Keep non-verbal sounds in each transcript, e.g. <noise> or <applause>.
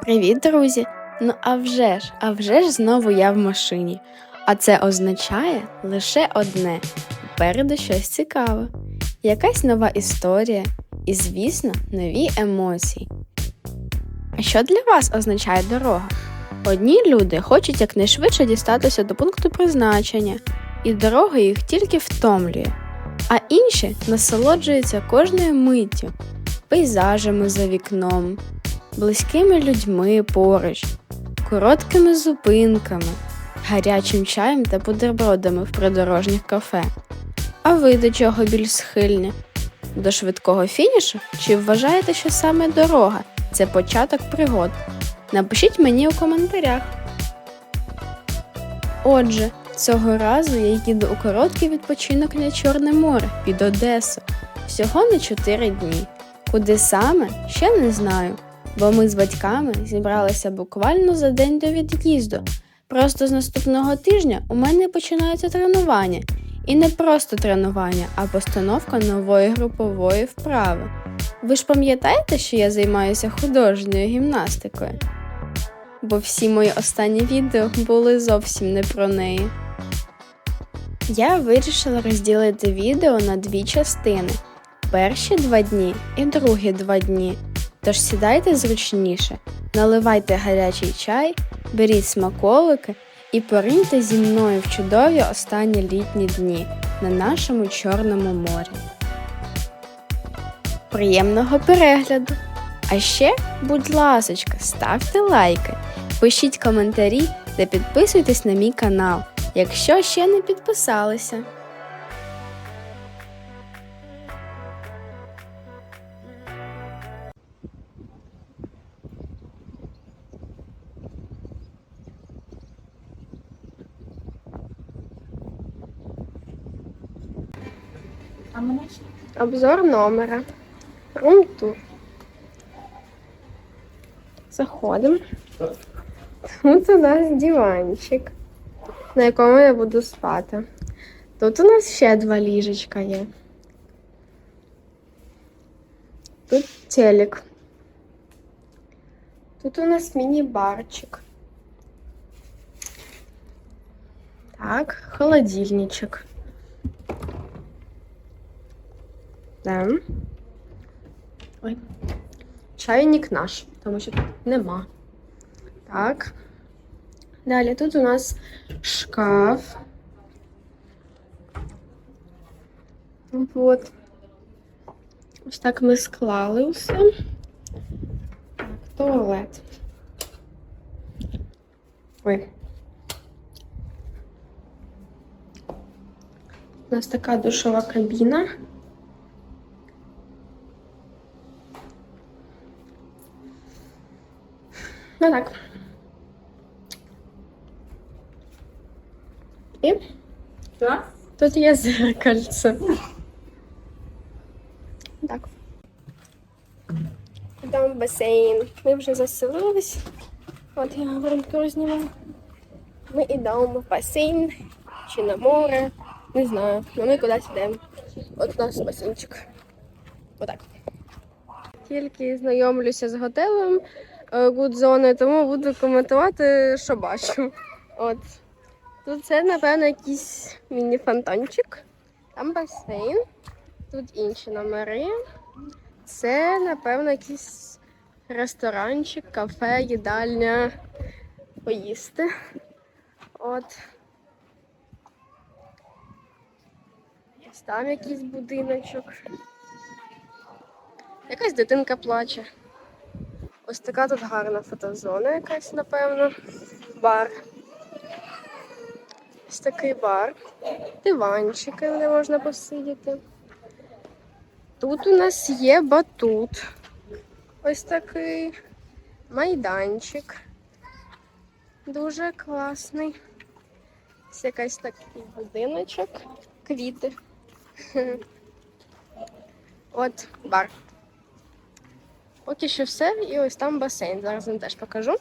Привіт, друзі! Ну а вже ж, а вже ж знову я в машині. А це означає лише одне: попереду щось цікаве, якась нова історія і, звісно, нові емоції. А що для вас означає дорога? Одні люди хочуть якнайшвидше дістатися до пункту призначення, і дорога їх тільки втомлює, а інші насолоджуються кожною миттю, пейзажами за вікном, близькими людьми поруч, короткими зупинками, гарячим чаєм та бутербродами в придорожніх кафе. А ви до чого більш схильні? До швидкого фінішу? Чи вважаєте, що саме дорога це початок пригод? Напишіть мені у коментарях. Отже, цього разу я їду у короткий відпочинок на Чорне море під Одесу. Всього на 4 дні. Куди саме, ще не знаю, бо ми з батьками зібралися буквально за день до від'їзду. Просто з наступного тижня у мене починаються тренування. І не просто тренування, а постановка нової групової вправи. Ви ж пам'ятаєте, що я займаюся художньою гімнастикою? Бо всі мої останні відео були зовсім не про неї. Я вирішила розділити відео на дві частини: перші два дні і другі два дні. Тож сідайте зручніше, наливайте гарячий чай, беріть смаколики і пориньте зі мною в чудові останні літні дні на нашому Чорному морі. Приємного перегляду! А ще, будь ласочка, ставте лайки, пишіть коментарі та підписуйтесь на мій канал, якщо ще не підписалися. Обзор номера. Рум-тур. Заходимо. Тут у нас диванчик, на якому я буду спати. Тут у нас ще два ліжечка є. Тут телек. Тут у нас міні-барчик. Так, холодильничок. Да. Ой. Чайник наш, тому що тут нема. Так. Далі тут у нас шкаф. Вот. Ось так ми склали все. Так, туалет. Ой. У нас така душова кабіна. Ну так. І Так? тут є зеркальце. Так. Там басейн. Ми вже заселились. От я гарненько знімаю. Ми йдемо в басейн чи на море. Не знаю. але ми кудись йдемо. От у нас басейнчик. Отак. Тільки знайомлюся з готелем гудзони, тому буду коментувати, що бачу. От. Тут це, напевно, якийсь міні-фонтанчик. Там басейн. Тут інші номери. Це, напевно, якийсь ресторанчик, кафе, їдальня. Поїсти. От. Там якийсь будиночок. Якась дитинка плаче. Ось така тут гарна фотозона якась, напевно. Бар. Ось такий бар. Диванчики, де можна посидіти. Тут у нас є батут. Ось такий майданчик. Дуже класний. Ось якийсь такий будиночок. Квіти. <laughs> От бар. Поки що все, і ось там басейн. Зараз вам теж покажу.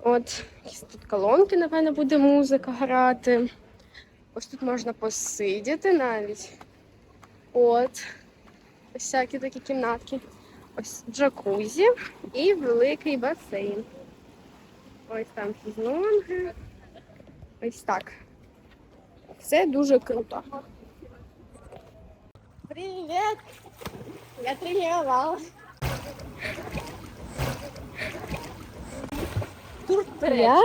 От, тут колонки, напевно, буде музика грати. Ось тут можна посидіти навіть. От. Ось всякі такі кімнатки. ось джакузі і великий басейн. Ось там шезлонги. Ось так. Все дуже круто. Привіт! Я тренувалась. Я?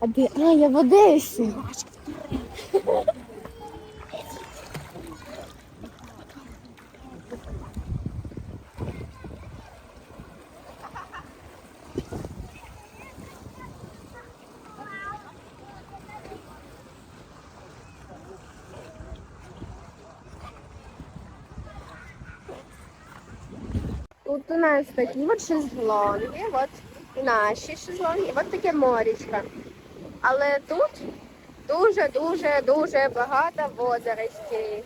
А де? А, я в Одесі. Тут у нас такі от шезлонги, от і наші шезлонги, от таке морічко. Але тут дуже-дуже дуже багато водоростей.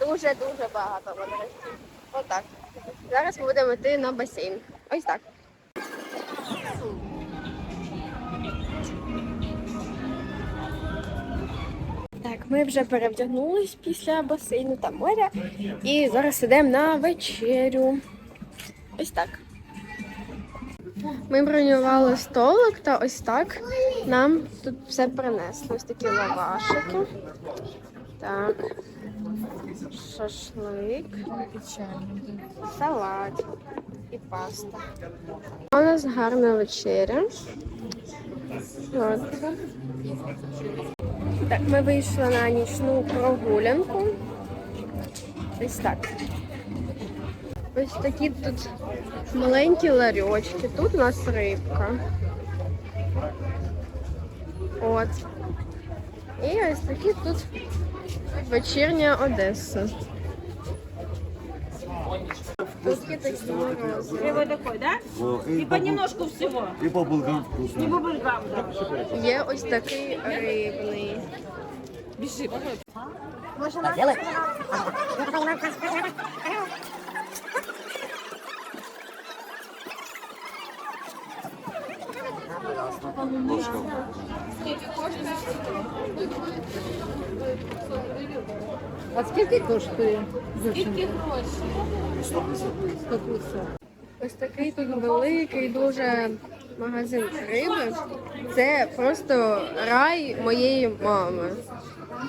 Дуже-дуже багато водоростей. Отак. Зараз ми будемо йти на басейн. Ось так. Так, ми вже перевдягнулись після басейну та моря. І зараз йдемо на вечерю. Ось так. Ми бронювали столик та ось так нам тут все принесли. Ось такі лавашики. Так. Шашлик, салат і паста. У нас гарна вечеря. От. Так, ми вийшли на нічну прогулянку. Ось так. Ось такі тут маленькі ларьочки. Тут у нас рибка. От. І ось такі тут вечірня Одеса. Тут є такі морози. Кривой такой, да? О, И понемножку всего. И по булкам вкусно. Не бубльгам, да. Є ось такий рибний. Бежи, А скільки коштує? Скільки Ось такий тут великий дуже магазин риби. Це просто рай моєї мами.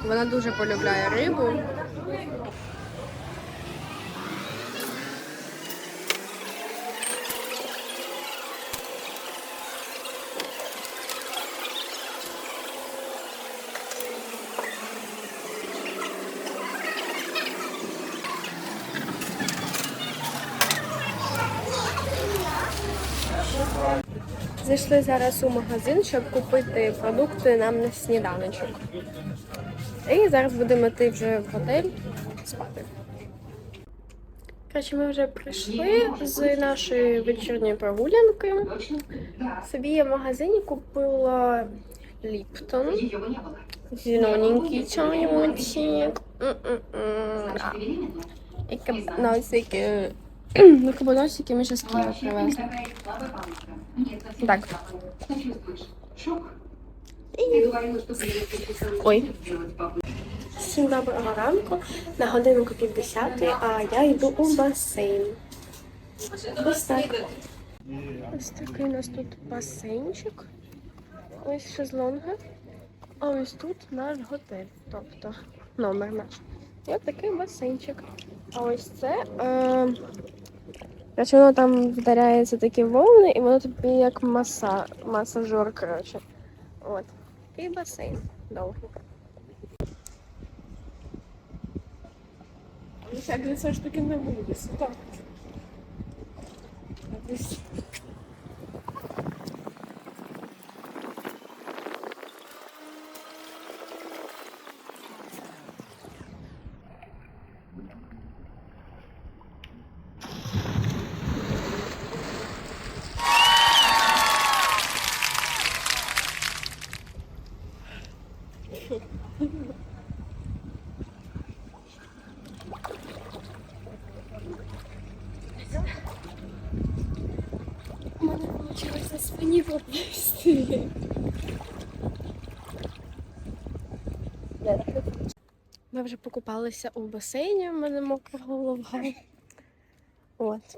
Вона дуже полюбляє рибу. Зайшли зараз у магазин, щоб купити продукти нам на сніданочок. І зараз будемо йти вже в готель спати. Коротше, ми вже прийшли з нашої вечірньої прогулянки. Собі я в магазині купила Ліптон. Зелененький да. І кабаносики. <clears throat> Ну, кабаносики ми ще з Києва привезли. Так. Ой. Всім доброго ранку. На годинку пів десятої, а я йду у басейн. Ось так. Ось такий у нас тут басейнчик. Ось шезлонги. А ось тут наш готель, тобто номер наш. І ось такий басейнчик. А ось це. Е... Короче, воно там вдаряється такі волни, і воно тобі як маса, масажер, коротше. От. І басейн довгий. Так, це ж таки не буде сюди. Мене вийшло спині поплисти. Ми вже покупалися у басейні, в мене мокра голова. От.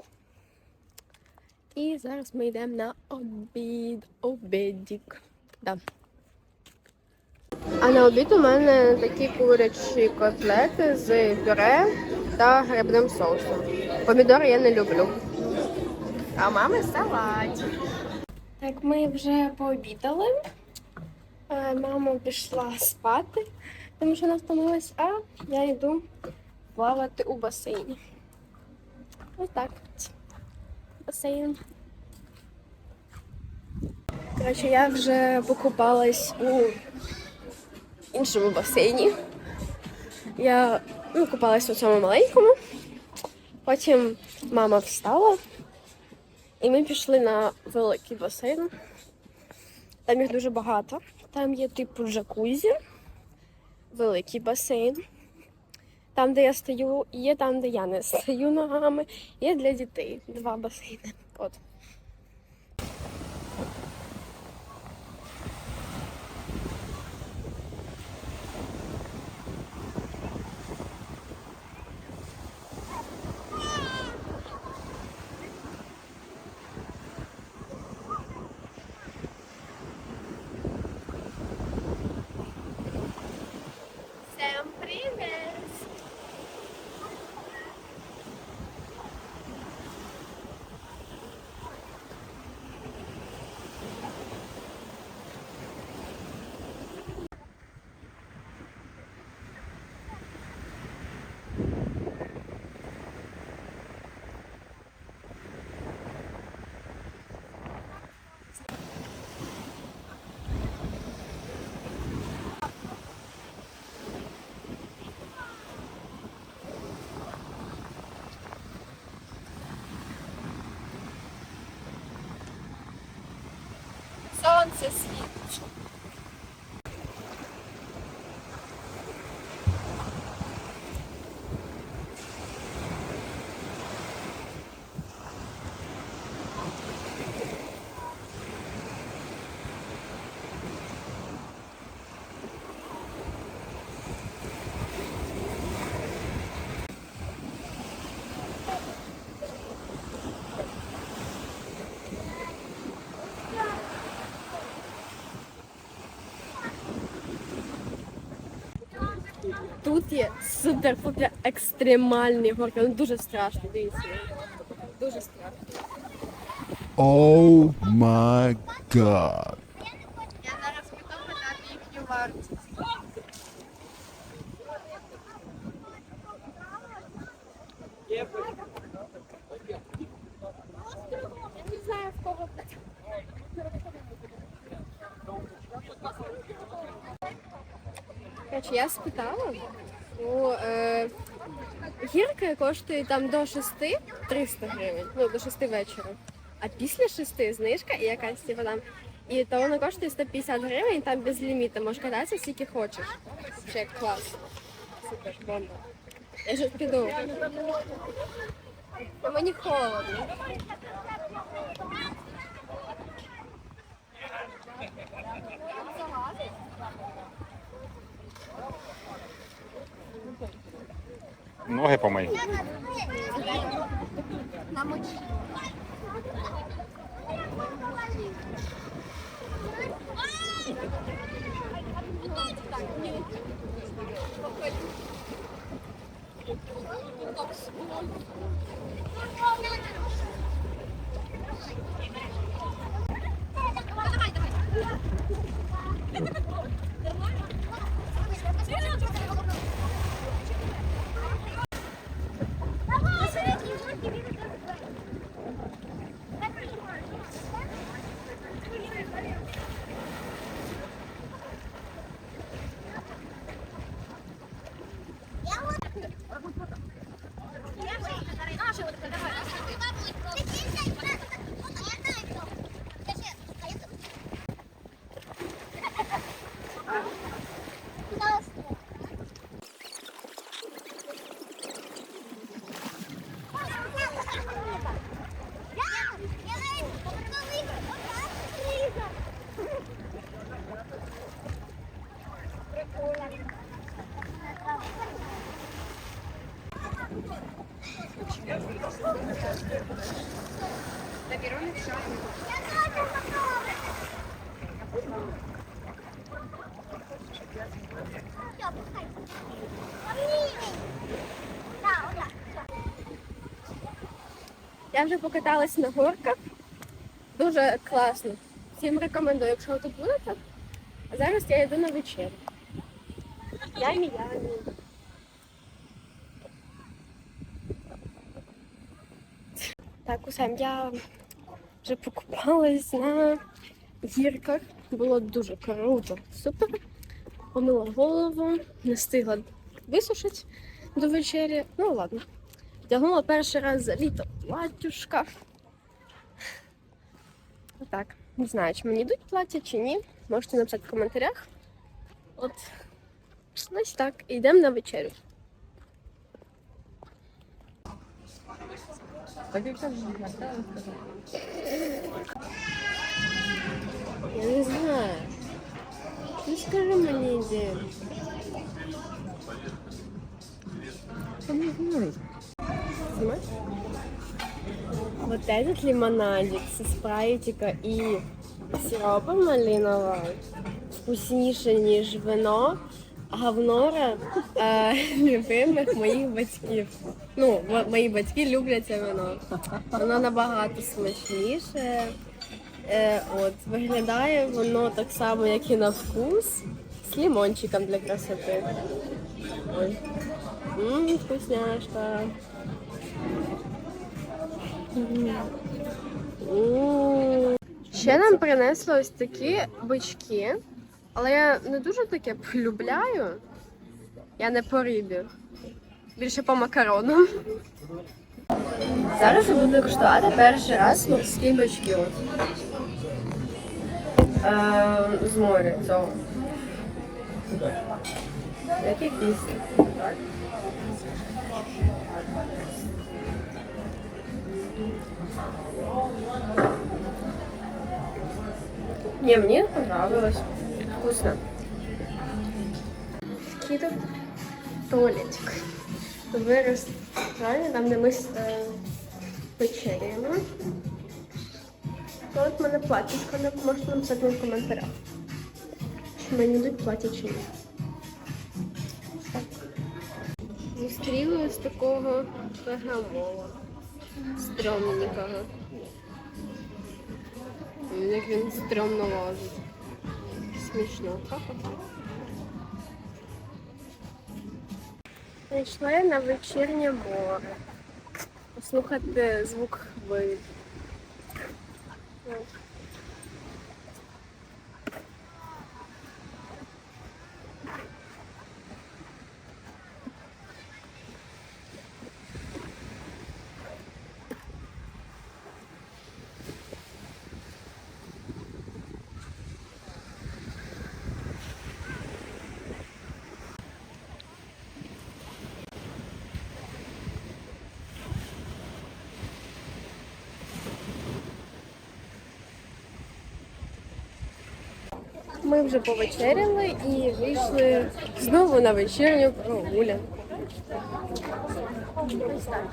І зараз ми йдемо на обід. Обідік. Да. А на обід у мене такі курячі котлети з пюре та грибним соусом. Помідори я не люблю. А мами салат. Так, ми вже пообідали. Е, Мама пішла спати, тому що вона втомилась, а я йду плавати у басейні. Ось так. Басейн. Коротше, я вже покупалась у іншому басейні. Я ну, купалась у цьому маленькому. Потім мама встала, і ми пішли на великий басейн. Там їх дуже багато. Там є типу джакузі, великий басейн. Там, де я стою, є там, де я не стою ногами. Є для дітей два басейни. От. Тут є супер-пупер екстремальні горки. Ну дуже страшно, дивіться. Дуже страшно. Oh my god. Я зараз готова дати їхню вартість. Я не знаю в кого. Короче, я спитала. У, е, гірка коштує там до 6 300 гривень, ну до 6 вечора. А після 6 знижка і якась типа там. І то воно коштує 150 гривень, там без ліміту, можеш кататися скільки хочеш. Ще клас. Супер, бомба. Я ж піду. Мені холодно. Ноги помий. Я вже покаталась на горках. Дуже класно. Всім рекомендую, якщо ви тут будете. А зараз я йду на вечерю. Ямі, ямі. Так, усе, я вже покупалась на гірках. Було дуже круто. Супер. Помила голову, не встигла висушити до вечері. Ну ладно. Вдягнула перший раз за літо платюшка. Так, не знаю, чи мені йдуть плаття чи ні. Можете написати в коментарях. От ось так. Йдемо на вечерю. Я не знаю. Ну скажи мені, де. Снимать? Вот этот лимонадик со спрайтика і сиропа малинового вкусніше, ніж вино гавнора е, <laughs> любимих моїх батьків. Ну, мо- мої батьки люблять це вино. Воно набагато смачніше. Е, от, виглядає воно так само, як і на вкус, з лимончиком для красоти. Ой. Ммм, вкусняшка. Ще нам принесли ось такі бички, але я не дуже таке полюбляю. Я не по рибі. Більше по макаронам. Зараз я буду куштувати перший раз морські бички. От. Е, з моря цього. Як якісь. Не, мне понравилось. Вкусно. Такий тут туалетик. Вирос правильно, там, де ми вечеряємо. От в мене платічко, не можете написати в коментарях. Чи мені йдуть платі чи ні. Зустріли ось такого богомола. Стрьомненького. Як він стрьомно лазить. Смішно. Прийшла я на вечірнє море. Послухати звук хвиль. Ми вже повечеряли і вийшли знову на вечірню прогулянку. Ось так.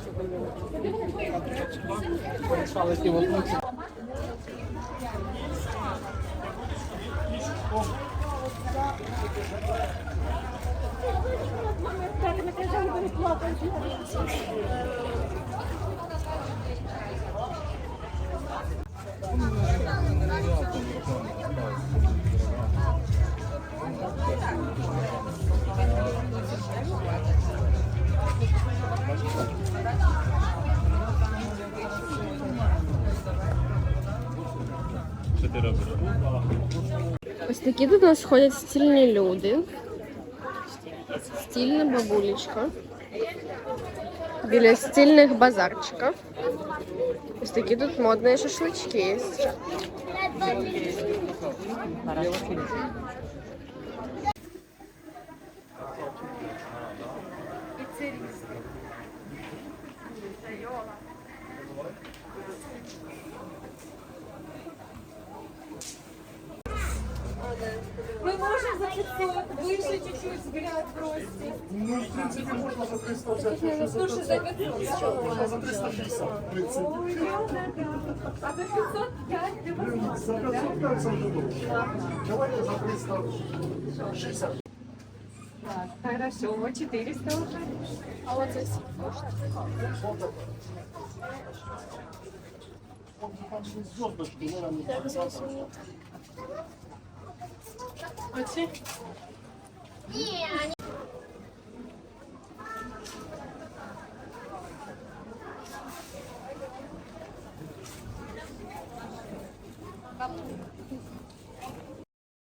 Ось такі у нас ходять стільні люди. Стільна бабулечка. Біля стільних базарчиків. Ось такі тут модні шашлички є. Мы можем за 500 выше чуть-чуть Ну, в принципі, можна за 300 взяти. Що за 500. Можна за 350, в принципі. Блін, За 505 це вже добре. Давайте за 360. Хорошо, 400 уже. А оце всі. Там же зв'язочки,